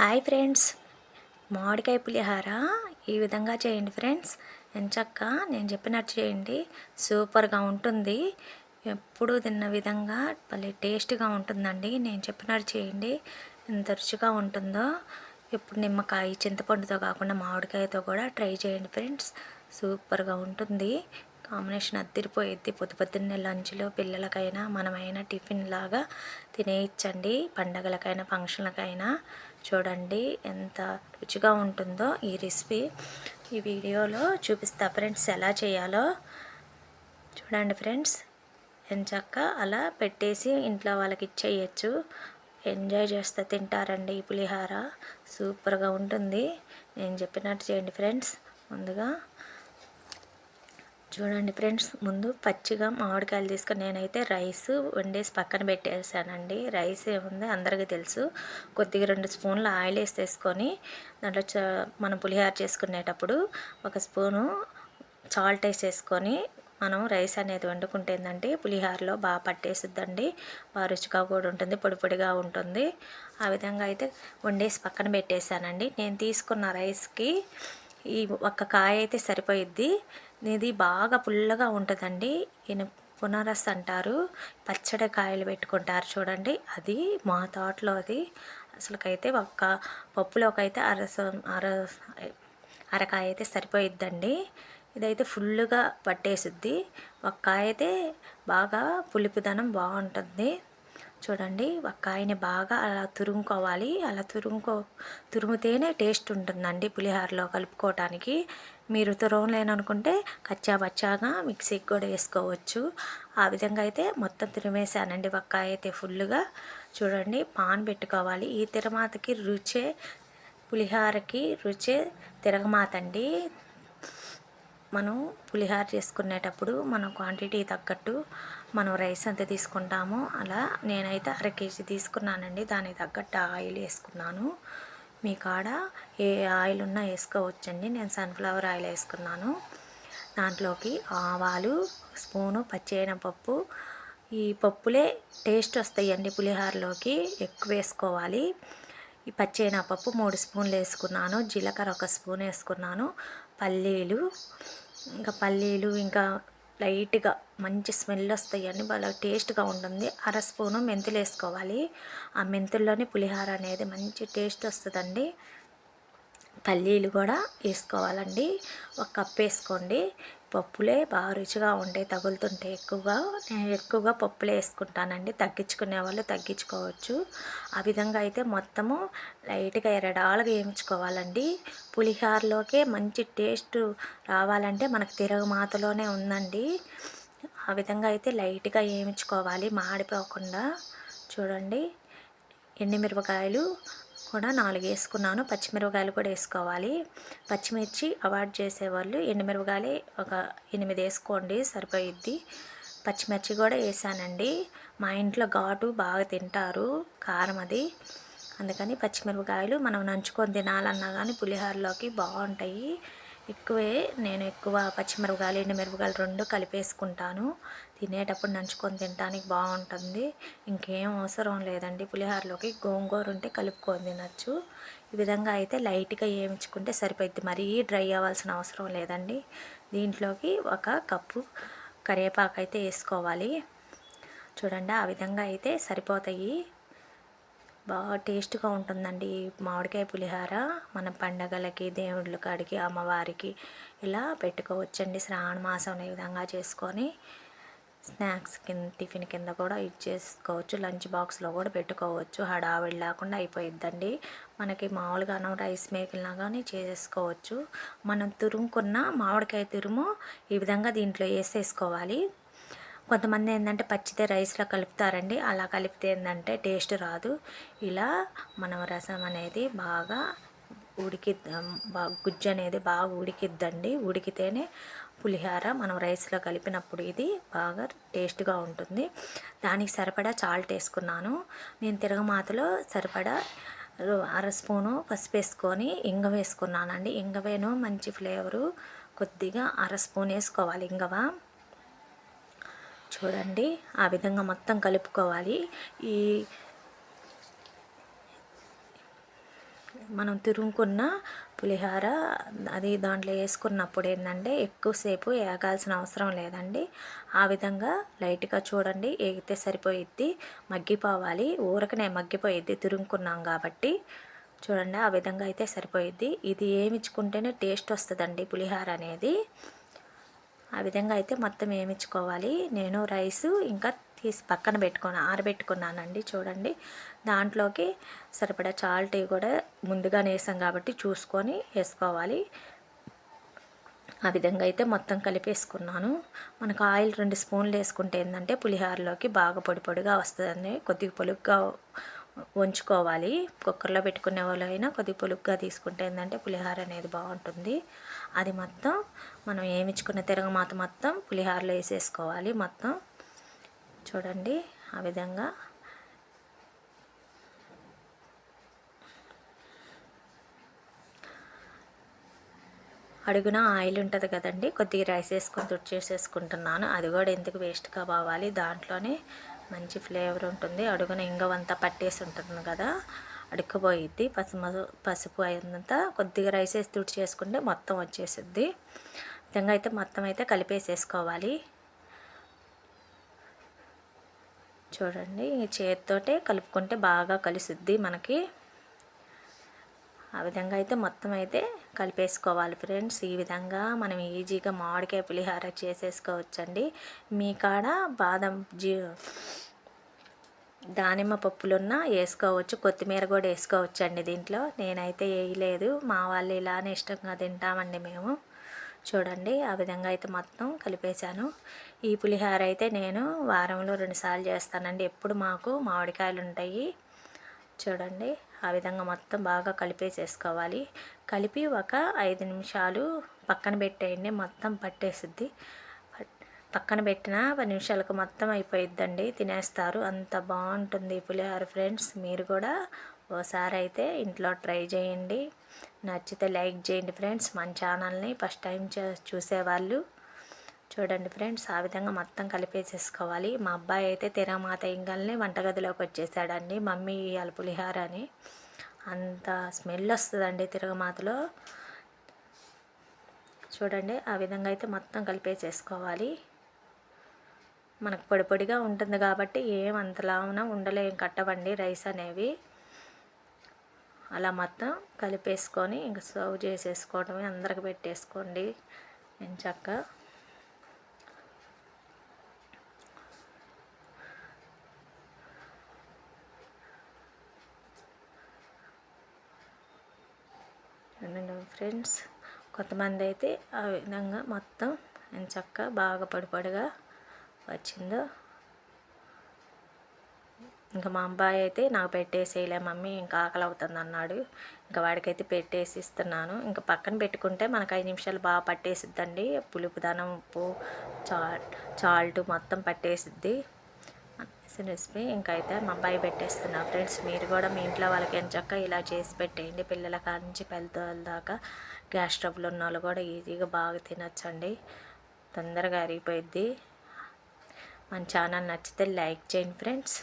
Hi friends. మామిడికాయ పులిహార ఈ విధంగా చేయండి ఫ్రెండ్స్. ఎంచక్క నేను చెప్పినట్టు చేయండి. సూపర్గా ఉంటుంది. ఎప్పుడు తిన్న విధంగా భలే టేస్ట్గా ఉంటుందండి. నేను చెప్పినట్టు చేయండి. ఎంత రుచిగా ఉంటుందో. ఇప్పుడు నిమ్మకాయ చింతపండుతో కాకుండా మామిడికాయతో కూడా ట్రై చేయండి ఫ్రెండ్స్. సూపర్గా ఉంటుంది. కాంబినేషన్ అద్దరిపోయిద్ది. పొద్దు పొద్దున్నే లంచ్లో పిల్లలకైనా మనమైనా టిఫిన్ లాగా తినేయచ్చండి. పండగలకైనా ఫంక్షన్లకైనా. చూడండి ఎంత రుచిగా ఉంటుందో ఈ రెసిపీ. ఈ వీడియోలో చూపిస్తా ఫ్రెండ్స్ ఎలా చేయాలో. చూడండి ఫ్రెండ్స్ ఎంచక్క అలా పెట్టేసి ఇంట్లో వాళ్ళకి ఇచ్చేయచ్చు. ఎంజాయ్ చేస్తే తింటారండి ఈ పులిహార. సూపర్గా ఉంటుంది. నేను చెప్పినట్టు చేయండి ఫ్రెండ్స్ ముందుగా చూడండి ఫ్రెండ్స్ ముందు పచ్చిగా మామిడికాయలు తీసుకొని నేనైతే రైస్ వండేసి పక్కన పెట్టేసానండి. రైస్ ఏముంది అందరికీ తెలుసు. కొద్దిగా రెండు స్పూన్లు ఆయిల్ వేసేసుకొని దాంట్లో చ మనం పులిహార చేసుకునేటప్పుడు ఒక స్పూను సాల్ట్ వేసేసుకొని మనం రైస్ అనేది వండుకుంటే ఏంటంటే పులిహారలో బాగా పట్టేసిద్దండి. బాగా రుచిగా కూడా ఉంటుంది పొడి పొడిగా ఉంటుంది. ఆ విధంగా అయితే వండేసి పక్కన పెట్టేశానండి నేను తీసుకున్న రైస్కి ఈ ఒక్క కాయ అయితే సరిపోయిద్ది. ఇది బాగా పుల్లగా ఉంటుందండి. ఈయన పునరస్ అంటారు. పచ్చడి కాయలు పెట్టుకుంటారు చూడండి. అది మా తోటలో అది. అసలుకైతే ఒక్క పప్పులోకి అయితే అర అర అరకాయ అయితే సరిపోయిద్దండి. ఇదైతే ఫుల్గా పట్టేసిద్ది. ఒక్కాయ అయితే బాగా పులిపిదనం బాగుంటుంది. చూడండి ఒక్కాయని బాగా అలా తురుముకోవాలి. అలా తురుముకో తురుముతేనే టేస్ట్ ఉంటుందండి పులిహోరలో కలుపుకోవటానికి. మీరు తురవలేననుకుంటే కచ్చా బచ్చాగా మిక్సీకి కూడా వేసుకోవచ్చు. ఆ విధంగా అయితే మొత్తం తురిమేసానండి ఒక్క అయితే ఫుల్గా చూడండి పాన్ పెట్టుకోవాలి. ఈ తిరమాతకి రుచే పులిహారకి రుచే తిరగమాత అండి మనం పులిహార చేసుకునేటప్పుడు మన క్వాంటిటీ తగ్గట్టు మనం రైస్ ఎంత తీసుకుంటామో అలా నేనైతే అర కేజీ తీసుకున్నానండి. దానికి తగ్గట్టు ఆయిల్ వేసుకున్నాను. మీ కాడ ఏ ఆయిల్ ఉన్నా వేసుకోవచ్చండి. నేను సన్ఫ్లవర్ ఆయిల్ వేసుకున్నాను. దాంట్లోకి ఆవాలు స్పూను పప్పు ఈ పప్పులే టేస్ట్ వస్తాయండి పులిహోరలోకి. ఎక్కువ వేసుకోవాలి. ఈ పప్పు మూడు స్పూన్లు వేసుకున్నాను. జీలకర్ర ఒక స్పూన్ వేసుకున్నాను. పల్లీలు ఇంకా పల్లీలు ఇంకా లైట్గా మంచి స్మెల్ వస్తాయండి బాగా టేస్ట్గా ఉంటుంది. అర స్పూను మెంతులు వేసుకోవాలి. ఆ మెంతుల్లోనే పులిహార అనేది మంచి టేస్ట్ వస్తుందండి. పల్లీలు కూడా వేసుకోవాలండి. ఒక కప్ వేసుకోండి. పప్పులే బాగా రుచిగా ఉండే తగులుతుంటే ఎక్కువగా నేను ఎక్కువగా పప్పులే వేసుకుంటానండి. తగ్గించుకునే వాళ్ళు తగ్గించుకోవచ్చు. ఆ విధంగా అయితే మొత్తము లైట్గా ఎరడాలుగా వేయించుకోవాలండి. పులిహారలోకే మంచి టేస్ట్ రావాలంటే మనకు తిరగమాతలోనే ఉందండి. ఆ విధంగా అయితే లైట్గా వేయించుకోవాలి. మాడిపోకుండా చూడండి. ఎండుమిరపకాయలు కూడా నాలుగు వేసుకున్నాను. పచ్చిమిరపకాయలు కూడా వేసుకోవాలి. పచ్చిమిర్చి అవాయిడ్ చేసేవాళ్ళు ఎండుమిరపకాయలు ఒక ఎనిమిది వేసుకోండి సరిపోయిద్ది. పచ్చిమిర్చి కూడా వేసానండి. మా ఇంట్లో ఘాటు బాగా తింటారు కారం అది. అందుకని పచ్చిమిరపకాయలు మనం నంచుకొని తినాలన్నా కానీ పులిహోరలోకి బాగుంటాయి. ఎక్కువే నేను ఎక్కువ పచ్చిమిరపకాయలు ఎండుమిరపకాయలు రెండు కలిపేసుకుంటాను. తినేటప్పుడు నంచుకొని తినడానికి బాగుంటుంది. ఇంకేం అవసరం లేదండి. పులిహోరలోకి గోంగూర ఉంటే కలుపుకొని తినచ్చు. ఈ విధంగా అయితే లైట్గా వేయించుకుంటే సరిపోద్ది మరీ డ్రై అవ్వాల్సిన అవసరం లేదండి. దీంట్లోకి ఒక కప్పు కరివేపాకు అయితే వేసుకోవాలి. చూడండి ఆ విధంగా అయితే సరిపోతాయి. బాగా టేస్ట్గా ఉంటుందండి మామిడికాయ పులిహార. మన పండగలకి దేవుళ్ళ కాడికి అమ్మవారికి ఇలా పెట్టుకోవచ్చండి. శ్రావణ మాసం ఈ విధంగా చేసుకొని స్నాక్స్ కింద టిఫిన్ కింద కూడా ఇచ్చేసుకోవచ్చు లంచ్ బాక్స్లో కూడా పెట్టుకోవచ్చు. హడావిడి లేకుండా అయిపోయిద్దండి. మనకి మామూలుగా రైస్ మేకిల్లా కానీ చేసేసుకోవచ్చు. మనం తురుముకున్న మామిడికాయ తురుము ఈ విధంగా దీంట్లో వేసేసుకోవాలి. కొంతమంది ఏంటంటే పచ్చితే రైస్లో కలుపుతారండి. అలా కలిపితే ఏంటంటే టేస్ట్ రాదు. ఇలా మనం రసం అనేది బాగా ఉడికి బాగా గుజ్జు అనేది బాగా ఉడికిద్దండి. ఉడికితేనే పులిహార మనం రైస్లో కలిపినప్పుడు ఇది బాగా టేస్ట్గా ఉంటుంది. దానికి సరిపడా చాల్ట్ వేసుకున్నాను. నేను తిరగమాతలో సరిపడా అర స్పూను పసుపు వేసుకొని ఇంగ వేసుకున్నానండి. ఇంగవేను మంచి ఫ్లేవరు కొద్దిగా అర స్పూన్ వేసుకోవాలి ఇంగవ. చూడండి. ఆ విధంగా మొత్తం కలుపుకోవాలి. ఈ మనం తురుముకున్న పులిహార అది దాంట్లో వేసుకున్నప్పుడు ఏంటంటే ఎక్కువసేపు ఏగాల్సిన అవసరం లేదండి. ఆ విధంగా లైట్గా చూడండి. ఏగితే సరిపోయిద్ది మగ్గిపోవాలి. ఊరకనే మగ్గిపోయిద్ది తురుముకున్నాం కాబట్టి. చూడండి ఆ విధంగా అయితే సరిపోయిద్ది. ఇది ఏమిచ్చుకుంటేనే టేస్ట్ వస్తుందండి పులిహార అనేది. ఆ విధంగా అయితే మొత్తం వేయించుకోవాలి నేను రైసు ఇంకా తీసి పక్కన పెట్టుకొని ఆరబెట్టుకున్నానండి చూడండి. దాంట్లోకి సరిపడా చాల్ట్ కూడా ముందుగా వేసాం కాబట్టి చూసుకొని వేసుకోవాలి. ఆ విధంగా అయితే మొత్తం కలిపేసుకున్నాను. మనకు ఆయిల్ రెండు స్పూన్లు వేసుకుంటే ఏంటంటే పులిహోరలోకి బాగా పొడి పొడిగా వస్తుందండి. కొద్దిగా పొలుగ్గా వంచుకోవాలి కుక్కర్లో పెట్టుకునే వాళ్ళు అయినా కొద్దిగా పొలుగ్గా తీసుకుంటే ఏంటంటే పులిహోర అనేది బాగుంటుంది. అది మొత్తం మనం ఏమిచ్చుకున్న తిరగమాత మొత్తం పులిహోరలో వేసేసుకోవాలి మొత్తం. చూడండి ఆ విధంగా. అడుగున ఆయిల్ ఉంటుంది కదండి కొద్దిగా రైస్ వేసుకొని తుడిచేసేసుకుంటున్నాను. అది కూడా ఎందుకు వేస్ట్గా బావాలి దాంట్లోనే మంచి ఫ్లేవర్ ఉంటుంది. అడుగున ఇంగవంతా పట్టేసి ఉంటుంది కదా. అడుక్కుపోయిద్ది. పసుపు పసుపు అయినంత కొద్దిగా రైస్ వేసి తుడి చేసుకుంటే మొత్తం వచ్చేసిద్ది. విధంగా అయితే మొత్తం అయితే కలిపేసేసుకోవాలి. చూడండి చేతితోటే కలుపుకుంటే బాగా కలిసిద్ది మనకి. ఆ విధంగా అయితే మొత్తం అయితే కలిపేసుకోవాలి ఫ్రెండ్స్. ఈ విధంగా మనం ఈజీగా మామిడికాయ పులిహార చేసేసుకోవచ్చండి. మీ కాడ బాదం జీ దానిమ్మ పప్పులున్నా వేసుకోవచ్చు. కొత్తిమీర కూడా వేసుకోవచ్చు అండి దీంట్లో. నేనైతే వేయలేదు. మా వాళ్ళు ఇలానే ఇష్టంగా తింటామండి మేము. చూడండి ఆ విధంగా అయితే మొత్తం కలిపేశాను. ఈ పులిహార అయితే నేను వారంలో రెండుసార్లు చేస్తానండి. ఎప్పుడు మాకు మామిడికాయలు ఉంటాయి చూడండి. ఆ విధంగా మొత్తం బాగా కలిపేసేసుకోవాలి. కలిపి ఒక ఐదు నిమిషాలు పక్కన పెట్టేయండి మొత్తం పట్టేసిద్ది. పక్కన పెట్టిన పది నిమిషాలకు మొత్తం అయిపోయిద్దండి తినేస్తారు. అంత బాగుంటుంది పులిహోర ఫ్రెండ్స్. మీరు కూడా ఓసారి అయితే ఇంట్లో ట్రై చేయండి. నచ్చితే లైక్ చేయండి ఫ్రెండ్స్. మన ఛానల్ని ఫస్ట్ టైం చూసేవాళ్ళు చూడండి ఫ్రెండ్స్ ఆ విధంగా మొత్తం కలిపేసేసుకోవాలి. మా అబ్బాయి అయితే తిరమాత ఇంగల్ని వంటగదిలోకి వచ్చేసాడండి. మమ్మీ ఇవాళ పులిహార అని అంత స్మెల్ వస్తుందండి తిరగమాతలో చూడండి ఆ విధంగా అయితే మొత్తం కలిపేసేసుకోవాలి. మనకు పొడి పొడిగా ఉంటుంది కాబట్టి ఏం అంతలాగా ఉండలేం కట్టవండి రైస్ అనేవి. అలా మొత్తం కలిపేసుకొని ఇంక సర్వ్ చేసేసుకోవడమే అందరికి పెట్టేసుకోండి. నేను చక్క. ఫ్రెండ్స్ కొంతమంది అయితే ఆ విధంగా మొత్తం చక్క బాగా పడిపడిగా వచ్చిందో. ఇంకా మా అబ్బాయి అయితే నాకు పెట్టేసేయలే మమ్మీ ఇంకా ఆకలి అవుతుంది అన్నాడు ఇంకా వాడికైతే పెట్టేసి ఇస్తున్నాను ఇంకా పక్కన పెట్టుకుంటే మనకు ఐదు నిమిషాలు బాగా పట్టేసిద్దండి. పులుపుదనం ఉప్పు చాల్ చాల్ట్ మొత్తం పట్టేసిద్ది. రెసిపీ ఇంకా అయితే మా అబ్బాయి పెట్టేస్తున్నా ఫ్రెండ్స్ మీరు కూడా మీ ఇంట్లో వాళ్ళకి ఎంచక్క ఇలా చేసి పెట్టేయండి. పిల్లల కాడ నుంచి పెద్దల దాకా గ్యాస్ స్టవ్లు ఉన్న వాళ్ళు కూడా ఈజీగా బాగా తినచ్చండి. తొందరగా అరిగిపోయిద్ది. మన ఛానల్ నచ్చితే లైక్ చేయండి ఫ్రెండ్స్.